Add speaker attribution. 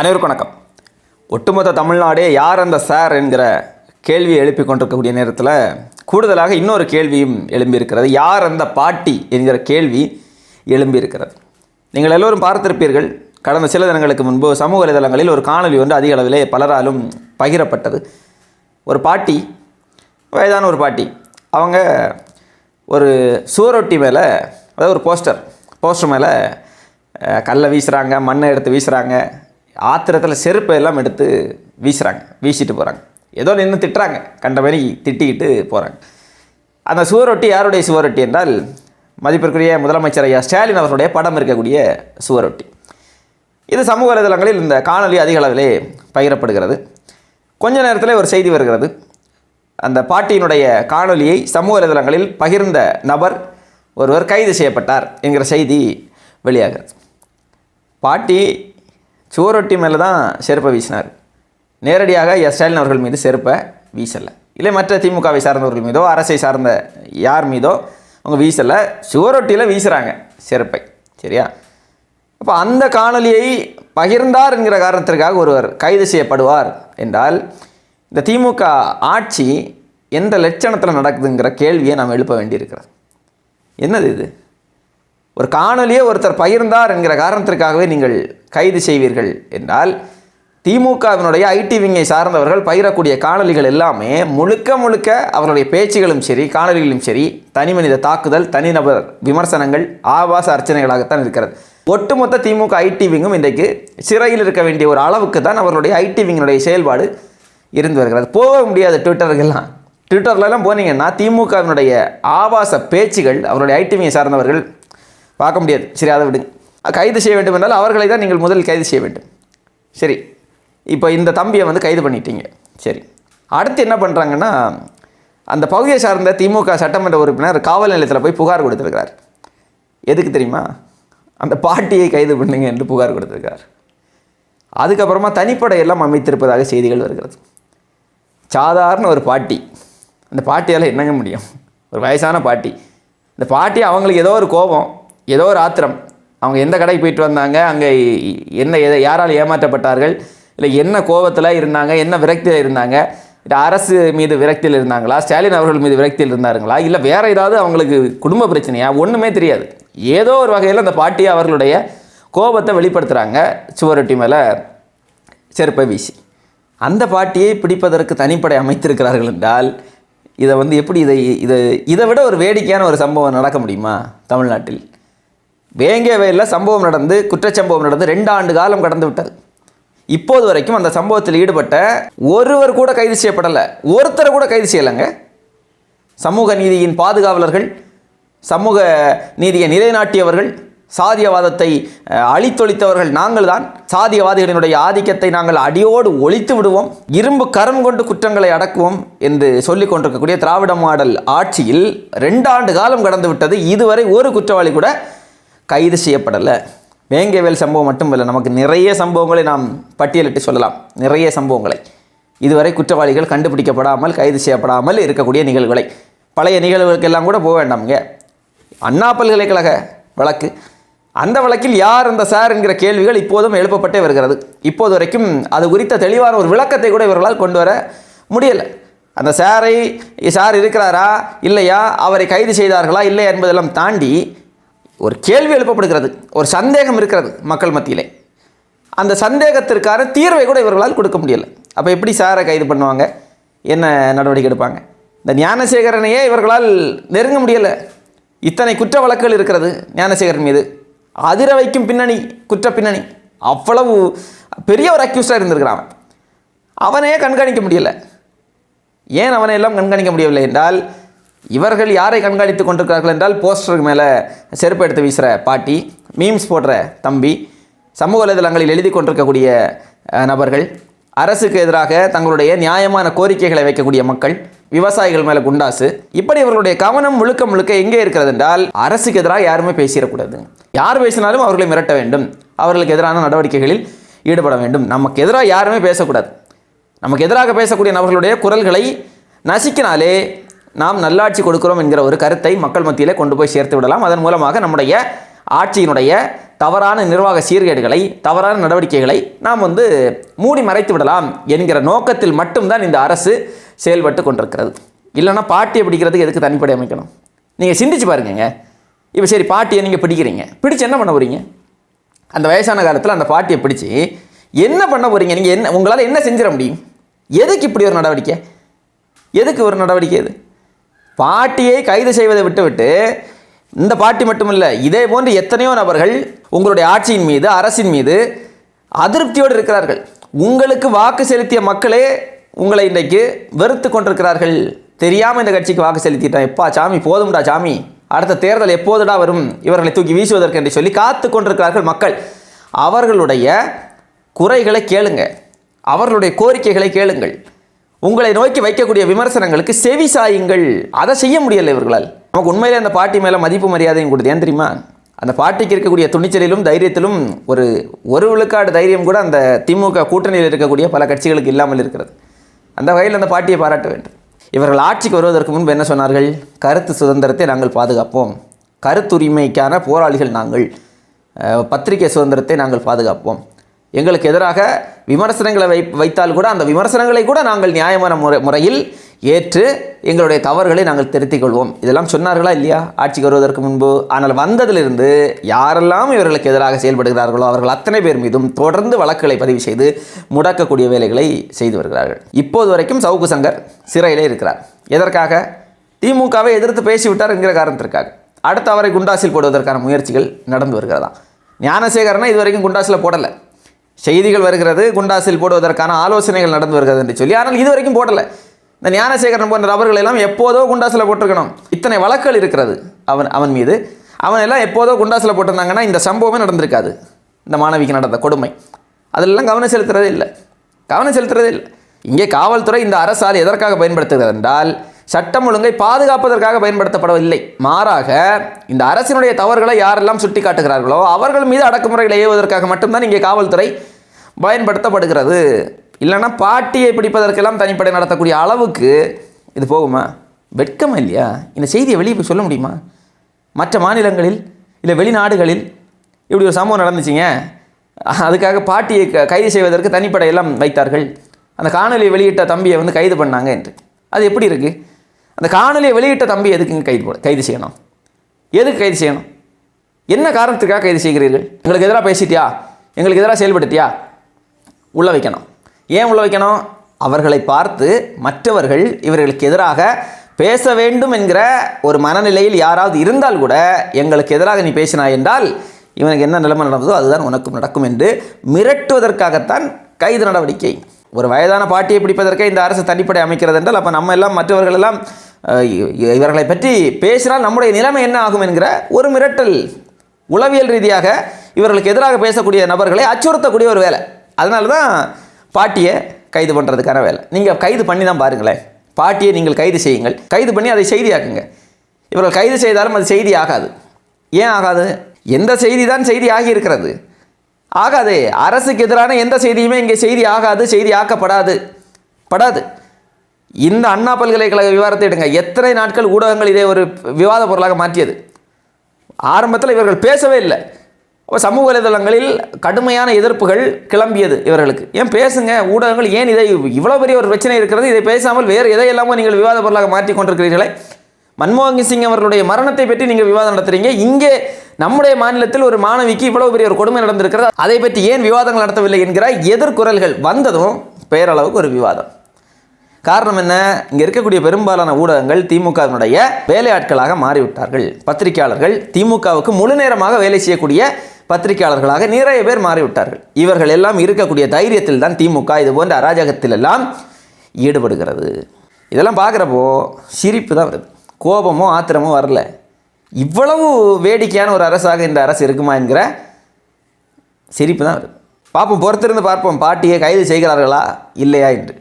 Speaker 1: அனைவருக்கும் வணக்கம். ஒட்டுமொத்த தமிழ்நாடே யார் அந்த சார் என்கிற கேள்வியை எழுப்பி கொண்டிருக்கக்கூடிய நேரத்தில் கூடுதலாக இன்னொரு கேள்வியும் எழும்பியிருக்கிறது. யார் அந்த பாட்டி என்கிற கேள்வி எழும்பியிருக்கிறது. நீங்கள் எல்லோரும் பார்த்திருப்பீர்கள் கடந்த சில தினங்களுக்கு முன்பு சமூக வலைதளங்களில் ஒரு காணொளி ஒன்று அதிக அளவிலே பலராலும் பகிரப்பட்டது. ஒரு பாட்டி வயதான ஒரு பாட்டி அவங்க ஒரு சுவரொட்டி மேலே அதாவது ஒரு போஸ்டர் போஸ்டர் மேலே கல்லை வீசுகிறாங்க மண்ணை எடுத்து வீசுகிறாங்க ஆத்திரத்தில் செருப்பை எல்லாம் எடுத்து வீசுகிறாங்க வீசிட்டு போகிறாங்க ஏதோ நின்று திட்டுறாங்க. கண்ட மாதிரி திட்டிக்கிட்டு போகிறாங்க அந்த சுவரொட்டி யாருடைய சுவரொட்டி என்றால் மதிப்பிற்குரிய முதலமைச்சர் ஐயா ஸ்டாலின் அவர்களுடைய படம் இருக்கக்கூடிய சுவரொட்டி. இது சமூக வலைதளங்களில் இந்த காணொளி அதிக அளவிலே பகிரப்படுகிறது. கொஞ்ச நேரத்தில் ஒரு செய்தி வருகிறது. அந்த பாட்டியினுடைய காணொலியை சமூக வலைதளங்களில் பகிர்ந்த நபர் ஒருவர் கைது செய்யப்பட்டார் என்கிற செய்தி வெளியாகிறது. பாட்டி சுவரொட்டி மேலே தான் செருப்பை வீசினார். நேரடியாக எஸ். ஸ்டாலின் அவர்கள் மீது செருப்பை வீசலை. இல்லை மற்ற திமுகவை சார்ந்தவர்கள் மீதோ அரசை சார்ந்த யார் மீதோ அவங்க வீசலை. சுவரொட்டியில் வீசுகிறாங்க செருப்பை. சரியா? அப்போ அந்த காணொலியை பகிர்ந்தார் என்கிற காரணத்திற்காக ஒருவர் கைது செய்யப்படுவார் என்றால் இந்த திமுக ஆட்சி எந்த லட்சணத்தில் நடக்குதுங்கிற கேள்வியை நாம் எழுப்ப வேண்டியிருக்கிறது. என்னது இது? ஒரு காணொலியை ஒருத்தர் பகிர்ந்தார் என்கிற காரணத்திற்காகவே நீங்கள் கைது செய்வீர்கள் என்றால் திமுகவினுடைய ஐடி விங்கை சார்ந்தவர்கள் பகிரக்கூடிய காணொலிகள் எல்லாமே முழுக்க முழுக்க அவருடைய பேச்சுகளும் சரி காணொலிகளும் சரி தனிமனித தாக்குதல் தனிநபர் விமர்சனங்கள் ஆபாச அர்ச்சனைகளாகத்தான் இருக்கிறது. ஒட்டுமொத்த திமுக ஐடி விங்கும் இன்றைக்கு சிறையில் இருக்க வேண்டிய ஒரு அளவுக்கு தான் அவருடைய ஐடி விங்கினுடைய செயல்பாடு இருந்து வருகிறது. போக முடியாது ட்விட்டருக்கெல்லாம் ட்விட்டர்லலாம் போனீங்கன்னா திமுகவினுடைய ஆபாச பேச்சுகள் அவருடைய ஐடி விங்கை சார்ந்தவர்கள் பார்க்க முடியாது. சரி அதை விடுங்க. கைது செய்ய வேண்டும் என்றால் அவர்களை தான் நீங்கள் முதலில் கைது செய்ய வேண்டும். சரி. இப்போ இந்த தம்பியை வந்து கைது பண்ணிட்டீங்க. சரி. அடுத்து என்ன பண்ணுறாங்கன்னா அந்த பகுதியை சார்ந்த திமுக சட்டமன்ற உறுப்பினர் காவல் நிலையத்தில் போய் புகார் கொடுத்துருக்கிறார். எதுக்கு தெரியுமா? அந்த பாட்டியை கைது பண்ணுங்க என்று புகார் கொடுத்துருக்கார் அதுக்கப்புறமா தனிப்படையெல்லாம் அமைத்திருப்பதாக செய்திகள் வருகிறது. சாதாரண ஒரு பாட்டி. அந்த பாட்டியால் என்னங்க முடியும்? ஒரு வயசான பாட்டி. இந்த பாட்டி அவங்களுக்கு ஏதோ ஒரு கோபம் ஏதோ ஒரு ஆத்திரம். அவங்க எந்த கடைக்கு போயிட்டு வந்தாங்க அங்கே என்ன எதை யாரால் ஏமாற்றப்பட்டார்கள் இல்லை என்ன கோபத்தில் இருந்தாங்க என்ன விரக்தியில் இருந்தாங்க இல்லை அரசு மீது விரக்தியில் இருந்தாங்களா ஸ்டாலின் அவர்கள் மீது விரக்தியில் இருந்தாருங்களா இல்லை வேறு ஏதாவது அவங்களுக்கு குடும்ப பிரச்சனையா ஒன்றுமே தெரியாது. ஏதோ ஒரு வகையில் அந்த பாட்டி அவர்களுடைய கோபத்தை வெளிப்படுத்துகிறாங்க சுவரொட்டி மேலே செருப்பை வீசி. அந்த பாட்டியை பிடிப்பதற்கு தனிப்படை அமைத்திருக்கிறார்கள் என்றால் இதை வந்து எப்படி இதை இதை இதை விட ஒரு வேடிக்கையான ஒரு சம்பவம் நடக்க முடியுமா தமிழ்நாட்டில்? வேங்கிய வயலில் சம்பவம் நடந்து குற்றச்சம்பவம் நடந்து ரெண்டு ஆண்டு காலம் கடந்து விட்டது. இப்போது வரைக்கும் அந்த சம்பவத்தில் ஈடுபட்ட ஒருவர் கூட கைது செய்யப்படலை. ஒருத்தரை கூட கைது செய்யலைங்க. சமூக நீதியின் பாதுகாவலர்கள் சமூக நீதியை நிலைநாட்டியவர்கள் சாதியவாதத்தை அழித்தொழித்தவர்கள் நாங்கள் தான் சாதியவாதிகளினுடைய ஆதிக்கத்தை நாங்கள் அடியோடு ஒழித்து விடுவோம். இரும்பு கரம் கொண்டு குற்றங்களை அடக்குவோம் என்று சொல்லிக் கொண்டிருக்கக்கூடிய திராவிட மாடல் ஆட்சியில் ரெண்டு ஆண்டு காலம் கடந்து விட்டது. இதுவரை ஒரு குற்றவாளி கூட கைது செய்யப்படலை. வேங்கவேல் சம்பவம் மட்டும் இல்லை நமக்கு நிறைய சம்பவங்களை நாம் பட்டியலிட்டு சொல்லலாம். நிறைய சம்பவங்களை. இதுவரை குற்றவாளிகள் கண்டுபிடிக்கப்படாமல் கைது செய்யப்படாமல் இருக்கக்கூடிய நிகழ்வுகளை. பழைய நிகழ்வுகளுக்கெல்லாம் கூட போக வேண்டாமுங்க அண்ணா பல்கலைக்கழக வழக்கு. அந்த வழக்கில் யார் அந்த சார் என்கிற கேள்விகள் இப்போதும் எழுப்பப்பட்டே வருகிறது. இப்போது வரைக்கும் அது குறித்த தெளிவான ஒரு விளக்கத்தை கூட இவர்களால் கொண்டு வர முடியலை. அந்த சாரை சார் இருக்கிறாரா இல்லையா அவரை கைது செய்தார்களா இல்லை என்பதெல்லாம் தாண்டி ஒரு கேள்வி எழுப்பப்படுகிறது ஒரு சந்தேகம் இருக்கிறது மக்கள் மத்தியிலே. அந்த சந்தேகத்திற்கான தீர்வை கூட இவர்களால் கொடுக்க முடியலை. அப்போ எப்படி சாரை கைது பண்ணுவாங்க? என்ன நடவடிக்கை எடுப்பாங்க? இந்த ஞானசேகரனையே இவர்களால் நெருங்க முடியலை. இத்தனை குற்ற வழக்குகள் இருக்கிறது ஞானசேகரன் மீது. அதிர வைக்கும் பின்னணி குற்ற பின்னணி. அவ்வளவு பெரிய ஒரு அக்யூஸ்டாக இருந்திருக்கிறான் அவன். அவனையே கண்காணிக்க முடியலை. ஏன் அவனை எல்லாம் கண்காணிக்க முடியவில்லை என்றால் இவர்கள் யாரை கண்காணித்து கொண்டிருக்கிறார்கள் என்றால் போஸ்டருக்கு மேலே செருப்பு எடுத்து வீசுகிற பாட்டி மீம்ஸ் போடுற தம்பி சமூக வலைதளங்களில் எழுதி கொண்டிருக்கக்கூடிய நபர்கள் அரசுக்கு எதிராக தங்களுடைய நியாயமான கோரிக்கைகளை வைக்கக்கூடிய மக்கள் விவசாயிகள் மேலே குண்டாசு. இப்படி இவர்களுடைய கவனம் முழுக்க முழுக்க எங்கே இருக்கிறது என்றால் அரசுக்கு எதிராக யாருமே பேசிடக்கூடாது. யார் பேசினாலும் அவர்களை மிரட்ட வேண்டும். அவர்களுக்கு எதிரான நடவடிக்கைகளில் ஈடுபட வேண்டும். நமக்கு எதிராக யாருமே பேசக்கூடாது. நமக்கு எதிராக பேசக்கூடிய நபர்களுடைய குரல்களை நசுக்கினாலே நாம் நல்லாட்சி கொடுக்கிறோம் என்கிற ஒரு கருத்தை மக்கள் மத்தியிலே கொண்டு போய் சேர்த்து விடலாம். அதன் மூலமாக நம்முடைய ஆட்சியினுடைய தவறான நிர்வாக சீர்கேடுகளை தவறான நடவடிக்கைகளை நாம் வந்து மூடி மறைத்து விடலாம் என்கிற நோக்கத்தில் மட்டும்தான் இந்த அரசு செயல்பட்டு கொண்டிருக்கிறது. இல்லைன்னா பாட்டியை பிடிக்கிறதுக்கு எதுக்கு தனிப்படை அமைக்கணும்? நீங்கள் சிந்திச்சு பாருங்கங்க. இப்போ சரி பாட்டியை நீங்கள் பிடிக்கிறீங்க. பிடிச்சு என்ன பண்ண போகிறீங்க அந்த வயசான காலத்தில் அந்த பாட்டியை பிடிச்சி என்ன பண்ண போகிறீங்க நீங்கள் என்ன உங்களால் என்ன செஞ்சிட முடியும்? எதுக்கு இப்படி ஒரு நடவடிக்கை? எதுக்கு ஒரு நடவடிக்கை இது? பாட்டியை கைது செய்வதை விட்டுவிட்டு இந்த பாட்டி மட்டுமில்லை இதே போன்று எத்தனையோ நபர்கள் உங்களுடைய ஆட்சியின் மீது அரசின் மீது அதிருப்தியோடு இருக்கிறார்கள். உங்களுக்கு வாக்கு செலுத்திய மக்களே உங்களை இன்றைக்கு வெறுத்து கொண்டிருக்கிறார்கள். தெரியாமல் இந்த கட்சிக்கு வாக்கு செலுத்திட்டேன். எப்பா சாமி போதும்டா சாமி. அடுத்த தேர்தல் எப்போதுடா வரும்? இவர்களை தூக்கி வீசுவதற்கு என்று சொல்லி காத்து கொண்டிருக்கிறார்கள் மக்கள். அவர்களுடைய குறைகளை கேளுங்க. அவர்களுடைய கோரிக்கைகளை கேளுங்கள். உங்களை நோக்கி வைக்கக்கூடிய விமர்சனங்களுக்கு செவி சாயுங்கள். அதை செய்ய முடியலை இவர்களால். நமக்கு உண்மையிலே அந்த பாட்டி மேலே மதிப்பு மரியாதையும் கொடுத்து ஏன் தெரியுமா? அந்த பாட்டிக்கு இருக்கக்கூடிய துணிச்சலிலும் தைரியத்திலும் ஒரு ஒரு விழுக்காடு தைரியம் கூட அந்த திமுக கூட்டணியில் இருக்கக்கூடிய பல கட்சிகளுக்கு இல்லாமல் இருக்கிறது. அந்த வகையில் அந்த பாட்டியை பாராட்ட வேண்டும். இவர்கள் ஆட்சிக்கு வருவதற்கு முன்பு என்ன சொன்னார்கள்? கருத்து சுதந்திரத்தை நாங்கள் பாதுகாப்போம். கருத்துரிமைக்கான போராளிகள் நாங்கள். பத்திரிகை சுதந்திரத்தை நாங்கள் பாதுகாப்போம். எங்களுக்கு எதிராக விமர்சனங்களை வை வைத்தால் கூட அந்த விமர்சனங்களை கூட நாங்கள் நியாயமான முறை முறையில் ஏற்று எங்களுடைய தவறுகளை நாங்கள் திருத்திக் கொள்வோம். இதெல்லாம் சொன்னார்களா இல்லையா? ஆட்சிக்கு வருவதற்கு முன்பு. ஆனால் வந்ததிலிருந்து யாரெல்லாம் இவர்களுக்கு எதிராக செயல்படுகிறார்களோ அவர்கள் அத்தனை பேர் மீதும் தொடர்ந்து வழக்குகளை பதிவு செய்து முடக்கக்கூடிய வேலைகளை செய்து வருகிறார்கள். இப்போது வரைக்கும் சவுக்கு சங்கர் சிறையிலே இருக்கிறார். எதற்காக? திமுகவை எதிர்த்து பேசிவிட்டார் என்கிற காரணத்திற்காக. அடுத்து அவரை குண்டாசில் போடுவதற்கான முயற்சிகள் நடந்து வருகிறதா? ஞானசேகரனை இதுவரைக்கும் குண்டாசில் போடலை. செய்திகள் வருகிறது குண்டாசில் போடுவதற்கான ஆலோசனைகள் நடந்து வருகிறது என்று சொல்லி. ஆனால் இதுவரைக்கும் போடலை. இந்த ஞானசேகரன் போன்ற நபர்கள் எல்லாம் எப்போதோ குண்டாசில் போட்டிருக்கணும். இத்தனை வழக்குகள் இருக்கிறது அவன் அவன் மீது. அவன் எல்லாம் எப்போதோ குண்டாசில் போட்டிருந்தாங்கன்னா இந்த சம்பவமே நடந்திருக்காது. இந்த மாணவிக்கு நடந்த கொடுமை. அதிலெல்லாம் கவனம் செலுத்துறதே இல்லை. கவனம் செலுத்துறதே இல்லை. இங்கே காவல்துறை இந்த அரசால் எதற்காக பயன்படுத்துகிறது என்றால் சட்டம் ஒழுங்கை பாதுகாப்பதற்காக பயன்படுத்தப்படவில்லை. மாறாக இந்த அரசினுடைய தவறுகளை யாரெல்லாம் சுட்டி காட்டுகிறார்களோ அவர்கள் மீது அடக்குமுறைகளை ஏவுவதற்காக மட்டும்தான் இங்கே காவல்துறை பயன்படுத்தப்படுகிறது. இல்லைன்னா பாட்டியை பிடிப்பதற்கெல்லாம் தனிப்படை நடத்தக்கூடிய அளவுக்கு இது போகுமா? வெட்கமா இல்லையா? இந்த செய்தியை வெளியே போய் சொல்ல முடியுமா? மற்ற மாநிலங்களில் இல்லை வெளிநாடுகளில் இப்படி ஒரு சம்பவம் நடந்துச்சுங்க. அதுக்காக பாட்டியை க- கைது செய்வதற்கு தனிப்படையெல்லாம் வைத்தார்கள். அந்த காணொலியை வெளியிட்ட தம்பியை வந்து கைது பண்ணாங்க என்று. அது எப்படி இருக்குது அந்த காணொலியை வெளியிட்ட தம்பி எதுக்குங்க கைது போட கைது செய்யணும்? எதுக்கு கைது செய்யணும்? என்ன காரணத்துக்காக கைது செய்கிறீர்கள்? எங்களுக்கு எதிராக பேசிட்டியா? எங்களுக்கு எதிராக செயல்படுத்தியா உள்ள வைக்கணும். ஏன் உள்ள வைக்கணும்? அவர்களை பார்த்து மற்றவர்கள் இவர்களுக்கு எதிராக பேச வேண்டும் என்கிற ஒரு மனநிலையில் யாராவது இருந்தால் கூட எங்களுக்கு எதிராக நீ பேசினாய் என்றால் இவனுக்கு என்ன நிலைமை நடந்ததோ அதுதான் உனக்கும் நடக்கும் என்று மிரட்டுவதற்காகத்தான் கைது நடவடிக்கை ஒரு வயதான பாட்டியை பிடிப்பதற்கே இந்த அரசு தனிப்படை அமைக்கிறது என்றால் அப்போ நம்ம எல்லாம் மற்றவர்கள் எல்லாம் இவர்களை பற்றி பேசினால் நம்முடைய நிலைமை என்ன ஆகும் என்கிற ஒரு மிரட்டல் உளவியல் ரீதியாக இவர்களுக்கு எதிராக பேசக்கூடிய நபர்களை அச்சுறுத்தக்கூடிய ஒரு வேலை. அதனால தான் பாட்டியை கைது பண்ணுறதுக்கான வேலை. நீங்கள் கைது பண்ணி தான் பாருங்களேன். பாட்டியை நீங்கள் கைது செய்யுங்கள். கைது பண்ணி அதை செய்தியாக்குங்க. இவர்கள் கைது செய்தாலும் அது செய்தி ஆகாது. ஏன் ஆகாது? எந்த செய்தி தான் செய்தி ஆகி இருக்கிறது ஆகாது. அரசுக்கு எதிரான எந்த செய்தியுமே இங்கே செய்தி ஆகாது செய்தி ஆக்கப்படாது. படாது. இந்த அண்ணா பல்கலைக்கழக விவாதத்தை எடுங்க. எத்தனை நாட்கள் ஊடகங்கள் இதை ஒரு விவாத பொருளாக மாற்றியது? ஆரம்பத்தில் இவர்கள் பேசவே இல்லை. சமூக வலைதளங்களில் கடுமையான எதிர்ப்புகள் கிளம்பியது இவர்களுக்கு. ஏன் பேசுங்க? ஊடகங்கள் ஏன் இதை இவ்வளோ பெரிய ஒரு பிரச்சனை இருக்கிறது? இதை பேசாமல் வேறு எதையெல்லாமோ நீங்கள் விவாத பொருளாக மாற்றி கொண்டிருக்கிறீர்களே. மன்மோகன் சிங் அவர்களுடைய மரணத்தை பற்றி நீங்கள் விவாதம் நடத்துறீங்க. இங்கே நம்முடைய மாநிலத்தில் ஒரு மாணவிக்கு இவ்வளவு பெரிய ஒரு கொடுமை நடந்திருக்கிறது. அதை பற்றி ஏன் விவாதங்கள் நடத்தவில்லை என்கிற எதிர்குரல்கள் வந்ததும் பேரளவுக்கு ஒரு விவாதம். காரணம் என்ன? இங்கே இருக்கக்கூடிய பெரும்பாலான ஊடகங்கள் திமுகவினுடைய வேலையாட்களாக மாறிவிட்டார்கள். பத்திரிகையாளர்கள் திமுகவுக்கு முழு நேரமாக வேலை செய்யக்கூடிய பத்திரிகையாளர்களாக நிறைய பேர் மாறிவிட்டார்கள். இவர்கள் எல்லாம் இருக்கக்கூடிய தைரியத்தில் தான் திமுக இது போன்ற அராஜகத்தில் எல்லாம் ஈடுபடுகிறது. இதெல்லாம் பார்க்குறப்போ சிரிப்பு தான் வருது. கோபமோ ஆத்திரமோ வரல. இவ்வளவு வேடிக்கையான ஒரு அரசாக இந்த அரசு இருக்குமா என்கிற சிரிப்பு தான் வருது. பார்ப்போம் பொறுத்திருந்து பார்ப்போம் பாட்டியை கைது செய்கிறார்களா இல்லையா என்று.